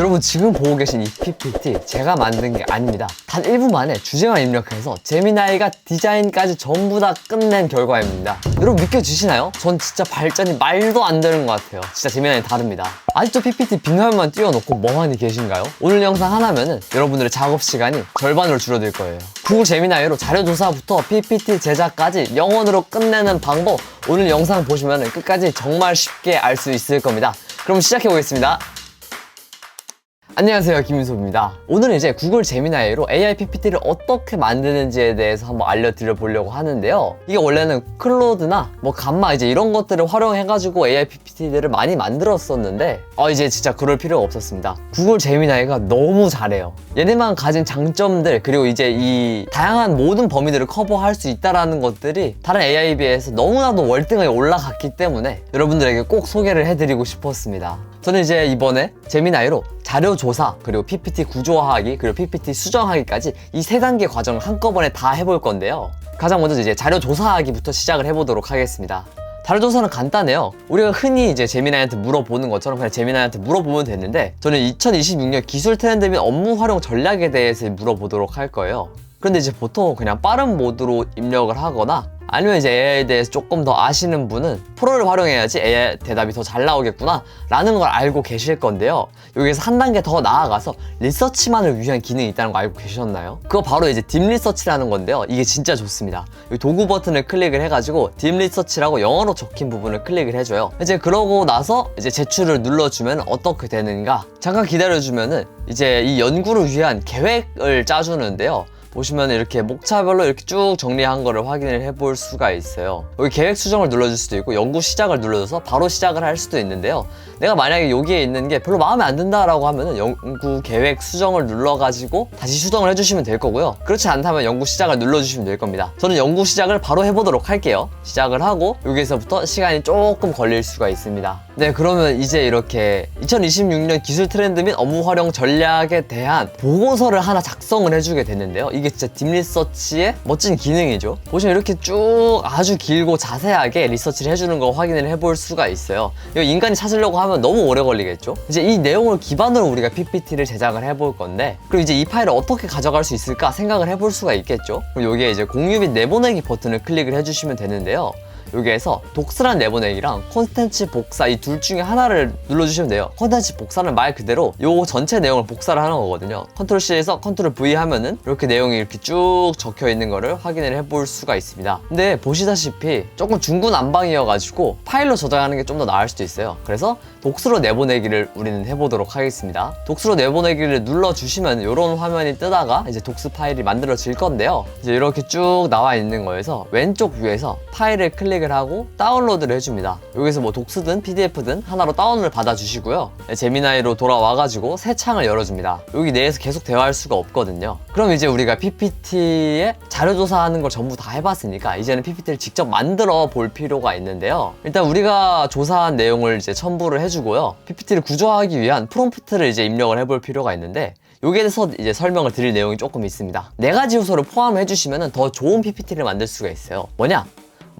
여러분 지금 보고 계신 이 PPT 제가 만든 게 아닙니다. 단 1분 만에 주제만 입력해서 제미나이가 디자인까지 전부 다 끝낸 결과입니다. 여러분 믿겨지시나요? 전 진짜 발전이 말도 안 되는 것 같아요. 진짜 제미나이 다릅니다. 아직도 PPT 빈화면만 띄워놓고 멍하니 계신가요? 오늘 영상 하나면은 여러분들의 작업 시간이 절반으로 줄어들 거예요. 구글 제미나이로 자료 조사부터 PPT 제작까지 영원으로 끝내는 방법 오늘 영상 보시면 끝까지 정말 쉽게 알 수 있을 겁니다. 그럼 시작해 보겠습니다. 안녕하세요 김윤소입니다. 오늘은 이제 구글 제미나이로 AI PPT를 어떻게 만드는지에 대해서 한번 알려드려 보려고 하는데요. 이게 원래는 클로드나 뭐 감마 이제 이런 것들을 활용해 가지고 AI PPT들을 많이 만들었었는데 어 이제 진짜 그럴 필요가 없었습니다. 구글 제미나이가 너무 잘해요. 얘네만 가진 장점들 그리고 이제 이 다양한 모든 범위들을 커버할 수 있다라는 것들이 다른 AI에 비해서 너무나도 월등하게 올라갔기 때문에 여러분들에게 꼭 소개를 해드리고 싶었습니다. 저는 이제 이번에 제미나이로 자료 조사 그리고 PPT 구조화하기 그리고 PPT 수정하기까지 이 세 단계 과정을 한꺼번에 다 해볼 건데요. 가장 먼저 이제 자료 조사하기부터 시작을 해보도록 하겠습니다. 자료 조사는 간단해요. 우리가 흔히 이제 제미나이한테 물어보는 것처럼 그냥 제미나이한테 물어보면 되는데 저는 2026년 기술 트렌드 및 업무 활용 전략에 대해서 물어보도록 할 거예요. 그런데 이제 보통 그냥 빠른 모드로 입력을 하거나 아니면 이제 AI에 대해서 조금 더 아시는 분은 프로를 활용해야지 AI 대답이 더 잘 나오겠구나 라는 걸 알고 계실 건데요. 여기서 한 단계 더 나아가서 리서치만을 위한 기능이 있다는 거 알고 계셨나요? 그거 바로 이제 딥 리서치라는 건데요. 이게 진짜 좋습니다. 도구 버튼을 클릭을 해가지고 딥 리서치라고 영어로 적힌 부분을 클릭을 해줘요. 이제 그러고 나서 이제 제출을 눌러주면 어떻게 되는가? 잠깐 기다려주면은 이제 이 연구를 위한 계획을 짜주는데요 보시면 이렇게 목차별로 이렇게 쭉 정리한 거를 확인을 해볼 수가 있어요. 여기 계획 수정을 눌러줄 수도 있고 연구 시작을 눌러줘서 바로 시작을 할 수도 있는데요. 내가 만약에 여기에 있는 게 별로 마음에 안 든다라고 하면은 연구 계획 수정을 눌러가지고 다시 수정을 해주시면 될 거고요. 그렇지 않다면 연구 시작을 눌러주시면 될 겁니다. 저는 연구 시작을 바로 해보도록 할게요. 시작을 하고 여기서부터 시간이 조금 걸릴 수가 있습니다. 네 그러면 이제 이렇게 2026년 기술 트렌드 및 업무 활용 전략에 대한 보고서를 하나 작성을 해주게 됐는데요 이게 진짜 딥리서치의 멋진 기능이죠. 보시면 이렇게 쭉 아주 길고 자세하게 리서치를 해주는 거 확인을 해볼 수가 있어요. 이거 인간이 찾으려고 하면 너무 오래 걸리겠죠? 이제 이 내용을 기반으로 우리가 PPT를 제작을 해볼 건데 그리고 이제 이 파일을 어떻게 가져갈 수 있을까 생각을 해볼 수가 있겠죠? 그리고 여기에 이제 공유 및 내보내기 버튼을 클릭을 해주시면 되는데요 여기에서 독스란 내보내기랑 콘텐츠 복사 이 둘 중에 하나를 눌러주시면 돼요. 콘텐츠 복사는 말 그대로 요 전체 내용을 복사를 하는 거거든요. 컨트롤 C에서 컨트롤 V 하면은 이렇게 내용이 이렇게 쭉 적혀 있는 거를 확인을 해볼 수가 있습니다. 근데 보시다시피 조금 중구난방이어 가지고 파일로 저장하는 게 좀 더 나을 수도 있어요. 그래서 독스로 내보내기를 우리는 해보도록 하겠습니다. 독스로 내보내기를 눌러주시면 이런 화면이 뜨다가 이제 독스 파일이 만들어질 건데요. 이제 이렇게 쭉 나와 있는 거에서 왼쪽 위에서 파일을 클릭 을 하고 다운로드를 해줍니다. 여기서 뭐 독스든 PDF든 하나로 다운을 받아주시고요. 제미나이로 돌아와가지고 새 창을 열어줍니다. 여기 내에서 계속 대화할 수가 없거든요. 그럼 이제 우리가 PPT에 자료조사하는 걸 전부 다 해봤으니까 이제는 PPT를 직접 만들어 볼 필요가 있는데요. 일단 우리가 조사한 내용을 이제 첨부를 해주고요. PPT를 구조하기 위한 프롬프트를 이제 입력을 해볼 필요가 있는데 여기에 대해서 이제 설명을 드릴 내용이 조금 있습니다. 네 가지 요소를 포함해 주시면 더 좋은 PPT를 만들 수가 있어요. 뭐냐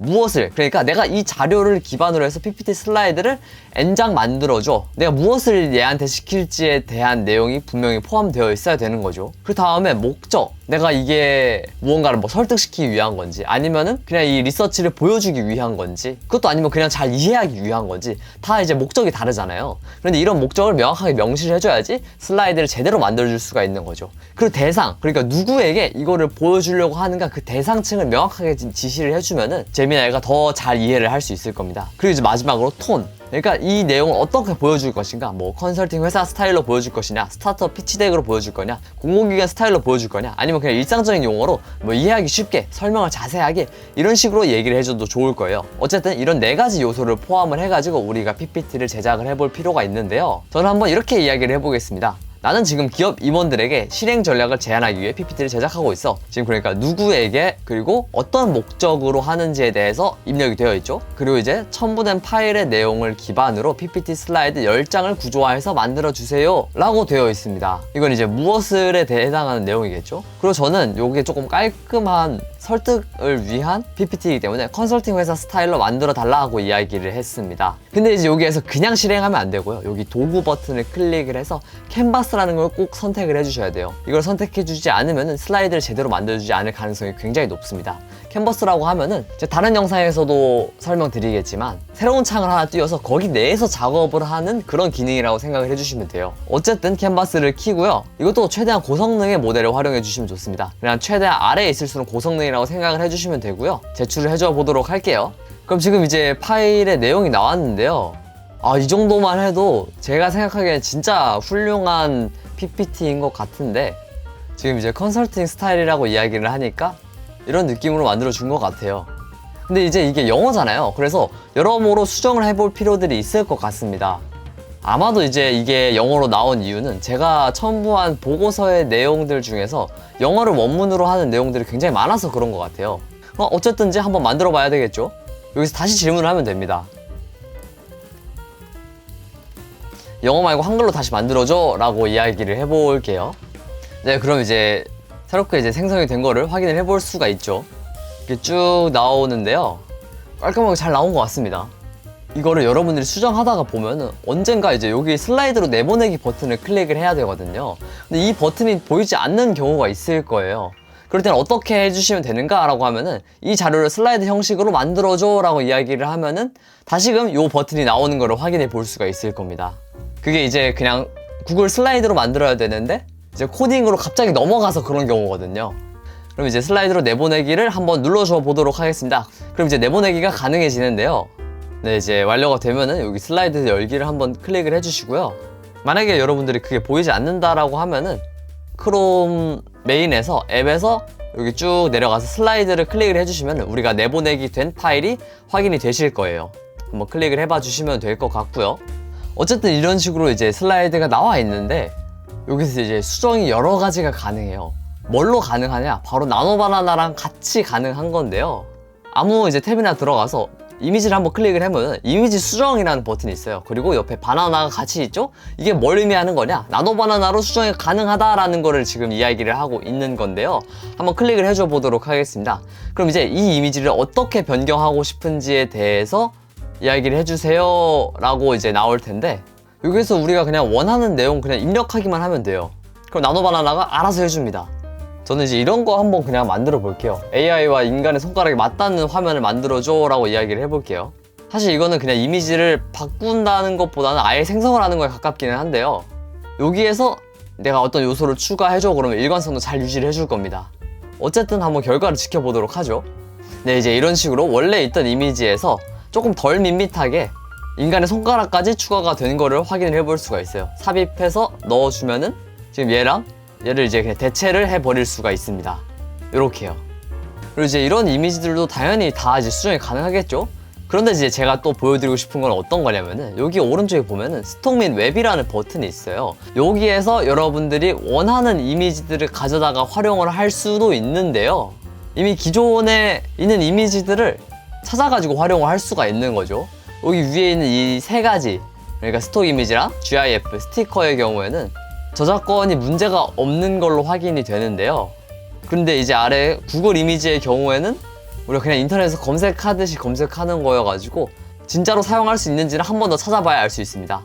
무엇을? 그러니까 내가 이 자료를 기반으로 해서 PPT 슬라이드를 N장 만들어줘. 내가 무엇을 얘한테 시킬지에 대한 내용이 분명히 포함되어 있어야 되는 거죠. 그 다음에 목적 내가 이게 무언가를 뭐 설득시키기 위한 건지 아니면은 그냥 이 리서치를 보여주기 위한 건지 그것도 아니면 그냥 잘 이해하기 위한 건지 다 이제 목적이 다르잖아요. 그런데 이런 목적을 명확하게 명시를 해줘야지 슬라이드를 제대로 만들어줄 수가 있는 거죠. 그리고 대상 그러니까 누구에게 이거를 보여주려고 하는가 그 대상층을 명확하게 지- 지시를 해주면은 제미나이가 더 잘 이해를 할 수 있을 겁니다. 그리고 이제 마지막으로 톤 그러니까 이 내용을 어떻게 보여줄 것인가? 뭐 컨설팅 회사 스타일로 보여줄 것이냐? 스타트업 피치덱으로 보여줄 거냐? 공공기관 스타일로 보여줄 거냐? 아니면 그냥 일상적인 용어로 뭐 이해하기 쉽게 설명을 자세하게 이런 식으로 얘기를 해줘도 좋을 거예요. 어쨌든 이런 네 가지 요소를 포함을 해가지고 우리가 PPT를 제작을 해볼 필요가 있는데요. 저는 한번 이렇게 이야기를 해보겠습니다 나는 지금 기업 임원들에게 실행 전략을 제안하기 위해 PPT를 제작하고 있어. 지금 그러니까 누구에게 그리고 어떤 목적으로 하는지에 대해서 입력이 되어 있죠. 그리고 이제 첨부된 파일의 내용을 기반으로 PPT 슬라이드 10장을 구조화해서 만들어 주세요. 라고 되어 있습니다. 이건 이제 무엇을에 해당하는 내용이겠죠. 그리고 저는 요게 조금 깔끔한 설득을 위한 PPT이기 때문에 컨설팅 회사 스타일로 만들어 달라고 이야기를 했습니다. 근데 이제 여기에서 그냥 실행하면 안 되고요. 여기 도구 버튼을 클릭을 해서 캔버스라는 걸 꼭 선택을 해주셔야 돼요. 이걸 선택해주지 않으면 슬라이드를 제대로 만들어주지 않을 가능성이 굉장히 높습니다. 캔버스라고 하면은 다른 영상에서도 설명드리겠지만 새로운 창을 하나 띄워서 거기 내에서 작업을 하는 그런 기능이라고 생각을 해주시면 돼요. 어쨌든 캔버스를 키고요. 이것도 최대한 고성능의 모델을 활용해 주시면 좋습니다. 그냥 최대한 아래에 있을수록 고성능 이라고 생각을 해주시면 되고요. 제출을 해줘 보도록 할게요. 그럼 지금 이제 파일의 내용이 나왔는데요. 아, 이 정도만 해도 제가 생각하기엔 진짜 훌륭한 PPT인 것 같은데 지금 이제 컨설팅 스타일이라고 이야기를 하니까 이런 느낌으로 만들어 준 것 같아요. 근데 이제 이게 영어잖아요. 그래서 여러모로 수정을 해볼 필요들이 있을 것 같습니다. 아마도 이제 이게 영어로 나온 이유는 제가 첨부한 보고서의 내용들 중에서 영어를 원문으로 하는 내용들이 굉장히 많아서 그런 것 같아요. 어, 어쨌든지 한번 만들어 봐야 되겠죠? 여기서 다시 질문을 하면 됩니다. 영어 말고 한글로 다시 만들어줘 라고 이야기를 해볼게요. 네, 그럼 이제 새롭게 이제 생성이 된 거를 확인을 해볼 수가 있죠. 이렇게 쭉 나오는데요. 깔끔하게 잘 나온 것 같습니다. 이거를 여러분들이 수정하다가 보면은 언젠가 이제 여기 슬라이드로 내보내기 버튼을 클릭을 해야 되거든요. 근데 이 버튼이 보이지 않는 경우가 있을 거예요. 그럴 때는 어떻게 해주시면 되는가 라고 하면은 이 자료를 슬라이드 형식으로 만들어줘 라고 이야기를 하면은 다시금 이 버튼이 나오는 거를 확인해 볼 수가 있을 겁니다. 그게 이제 그냥 구글 슬라이드로 만들어야 되는데 이제 코딩으로 갑자기 넘어가서 그런 경우거든요. 그럼 이제 슬라이드로 내보내기를 한번 눌러줘 보도록 하겠습니다. 그럼 이제 내보내기가 가능해지는데요. 네, 이제 완료가 되면은 여기 슬라이드 열기를 한번 클릭을 해주시고요. 만약에 여러분들이 그게 보이지 않는다라고 하면은 크롬 메인에서 앱에서 여기 쭉 내려가서 슬라이드를 클릭을 해주시면 우리가 내보내기 된 파일이 확인이 되실 거예요. 한번 클릭을 해봐 주시면 될 것 같고요. 어쨌든 이런 식으로 이제 슬라이드가 나와 있는데 여기서 이제 수정이 여러 가지가 가능해요. 뭘로 가능하냐? 바로 나노바나나랑 같이 가능한 건데요. 아무 이제 탭이나 들어가서 이미지를 한번 클릭을 하면 이미지 수정이라는 버튼이 있어요. 그리고 옆에 바나나가 같이 있죠? 이게 뭘 의미하는 거냐? 나노 바나나로 수정이 가능하다라는 거를 지금 이야기를 하고 있는 건데요. 한번 클릭을 해줘 보도록 하겠습니다. 그럼 이제 이 이미지를 어떻게 변경하고 싶은지에 대해서 이야기를 해주세요 라고 이제 나올 텐데 여기서 우리가 그냥 원하는 내용 그냥 입력하기만 하면 돼요. 그럼 나노 바나나가 알아서 해줍니다. 저는 이제 이런 거 한번 그냥 만들어 볼게요. AI와 인간의 손가락이 맞닿는 화면을 만들어줘 라고 이야기를 해볼게요. 사실 이거는 그냥 이미지를 바꾼다는 것보다는 아예 생성을 하는 거에 가깝기는 한데요. 여기에서 내가 어떤 요소를 추가해줘 그러면 일관성도 잘 유지를 해줄 겁니다. 어쨌든 한번 결과를 지켜보도록 하죠. 네, 이제 이런 식으로 원래 있던 이미지에서 조금 덜 밋밋하게 인간의 손가락까지 추가가 된 거를 확인을 해볼 수가 있어요. 삽입해서 넣어주면은 지금 얘랑 얘를 이제 그냥 대체를 해버릴 수가 있습니다. 이렇게요. 그리고 이제 이런 이미지들도 당연히 다 이제 수정이 가능하겠죠? 그런데 이제 제가 또 보여드리고 싶은 건 어떤 거냐면은 여기 오른쪽에 보면은 스톡 및 웹이라는 버튼이 있어요. 여기에서 여러분들이 원하는 이미지들을 가져다가 활용을 할 수도 있는데요. 이미 기존에 있는 이미지들을 찾아가지고 활용을 할 수가 있는 거죠. 여기 위에 있는 이 세 가지 그러니까 스톡 이미지랑 GIF, 스티커의 경우에는 저작권이 문제가 없는 걸로 확인이 되는데요. 근데 이제 아래 구글 이미지의 경우에는 우리가 그냥 인터넷에서 검색하듯이 검색하는 거여가지고 진짜로 사용할 수 있는지를 한번 더 찾아봐야 알 수 있습니다.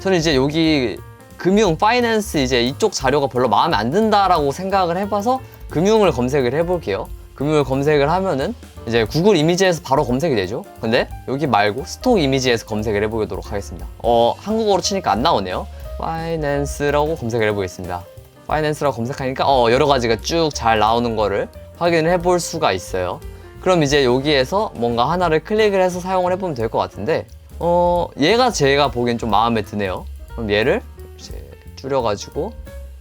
저는 이제 여기 금융, 파이낸스 이제 이쪽 자료가 별로 마음에 안 든다라고 생각을 해봐서 금융을 검색을 해볼게요. 금융을 검색을 하면은 이제 구글 이미지에서 바로 검색이 되죠. 근데 여기 말고 스톡 이미지에서 검색을 해보도록 하겠습니다. 어, 한국어로 치니까 안 나오네요. 파이낸스라고 검색을 해보겠습니다. 파이낸스라고 검색하니까 어, 여러 가지가 쭉 잘 나오는 거를 확인을 해볼 수가 있어요. 그럼 이제 여기에서 뭔가 하나를 클릭을 해서 사용을 해보면 될 것 같은데 어, 얘가 제가 보기엔 좀 마음에 드네요. 그럼 얘를 이제 줄여가지고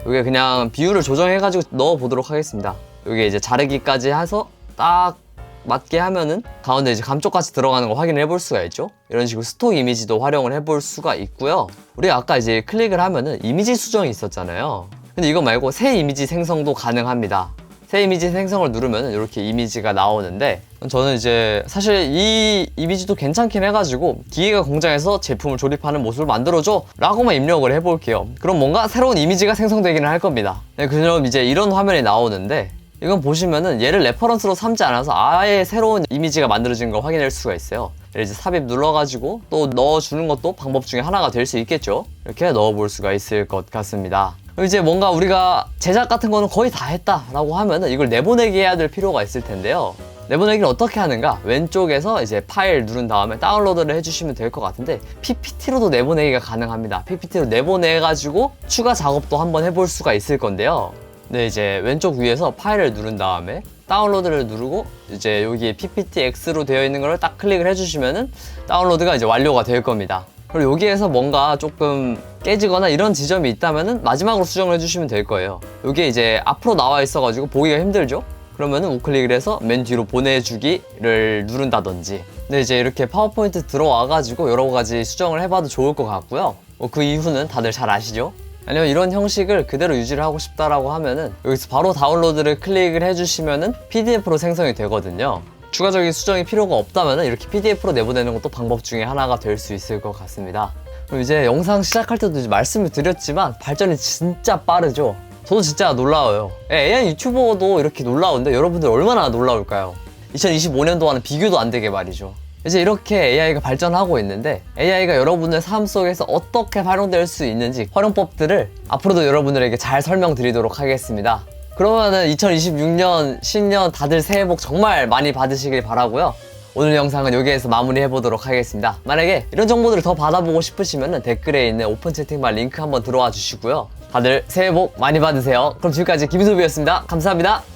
여기 그냥 비율을 조정해가지고 넣어보도록 하겠습니다. 여기 이제 자르기까지 해서 딱 맞게 하면은 가운데 이제 감쪽같이 들어가는 걸 확인을 해볼 수가 있죠. 이런 식으로 스톡 이미지도 활용을 해 볼 수가 있고요. 우리가 아까 이제 클릭을 하면은 이미지 수정이 있었잖아요. 근데 이거 말고 새 이미지 생성도 가능합니다. 새 이미지 생성을 누르면 이렇게 이미지가 나오는데 저는 이제 사실 이 이미지도 괜찮긴 해가지고 기계가 공장에서 제품을 조립하는 모습을 만들어줘 라고만 입력을 해볼게요 그럼 뭔가 새로운 이미지가 생성되기는 할 겁니다 네, 그럼 이제 이런 화면이 나오는데 이건 보시면은 얘를 레퍼런스로 삼지 않아서 아예 새로운 이미지가 만들어진 걸 확인할 수가 있어요. 이제 삽입 눌러가지고 또 넣어주는 것도 방법 중에 하나가 될 수 있겠죠. 이렇게 넣어볼 수가 있을 것 같습니다. 이제 뭔가 우리가 제작 같은 거는 거의 다 했다라고 하면은 이걸 내보내기 해야 될 필요가 있을 텐데요. 내보내기를 어떻게 하는가? 왼쪽에서 이제 파일 누른 다음에 다운로드를 해주시면 될 것 같은데 PPT로도 내보내기가 가능합니다. PPT로 내보내가지고 추가 작업도 한번 해볼 수가 있을 건데요. 네, 이제 왼쪽 위에서 파일을 누른 다음에 다운로드를 누르고 이제 여기에 PPTX로 되어 있는 걸 딱 클릭을 해주시면은 다운로드가 이제 완료가 될 겁니다. 그리고 여기에서 뭔가 조금 깨지거나 이런 지점이 있다면은 마지막으로 수정을 해주시면 될 거예요. 여기에 이제 앞으로 나와 있어가지고 보기가 힘들죠? 그러면은 우클릭을 해서 맨 뒤로 보내주기를 누른다든지. 근데 이제 이렇게 파워포인트 들어와가지고 여러 가지 수정을 해봐도 좋을 것 같고요. 뭐 그 이유는 다들 잘 아시죠? 아니면 이런 형식을 그대로 유지를 하고 싶다라고 하면은 여기서 바로 다운로드를 클릭을 해주시면은 PDF로 생성이 되거든요. 추가적인 수정이 필요가 없다면은 이렇게 PDF로 내보내는 것도 방법 중에 하나가 될 수 있을 것 같습니다. 그럼 이제 영상 시작할 때도 이제 말씀을 드렸지만 발전이 진짜 빠르죠. 저도 진짜 놀라워요. 예, AI 유튜버도 이렇게 놀라운데 여러분들 얼마나 놀라울까요? 2025년도와는 비교도 안 되게 말이죠. 이제 이렇게 AI가 발전하고 있는데 AI가 여러분의 삶 속에서 어떻게 활용될 수 있는지 활용법들을 앞으로도 여러분들에게 잘 설명드리도록 하겠습니다. 그러면은 2026년 신년 다들 새해 복 정말 많이 받으시길 바라고요. 오늘 영상은 여기에서 마무리해 보도록 하겠습니다. 만약에 이런 정보들을 더 받아보고 싶으시면 댓글에 있는 오픈 채팅방 링크 한번 들어와 주시고요. 다들 새해 복 많이 받으세요. 그럼 지금까지 김수비였습니다. 감사합니다.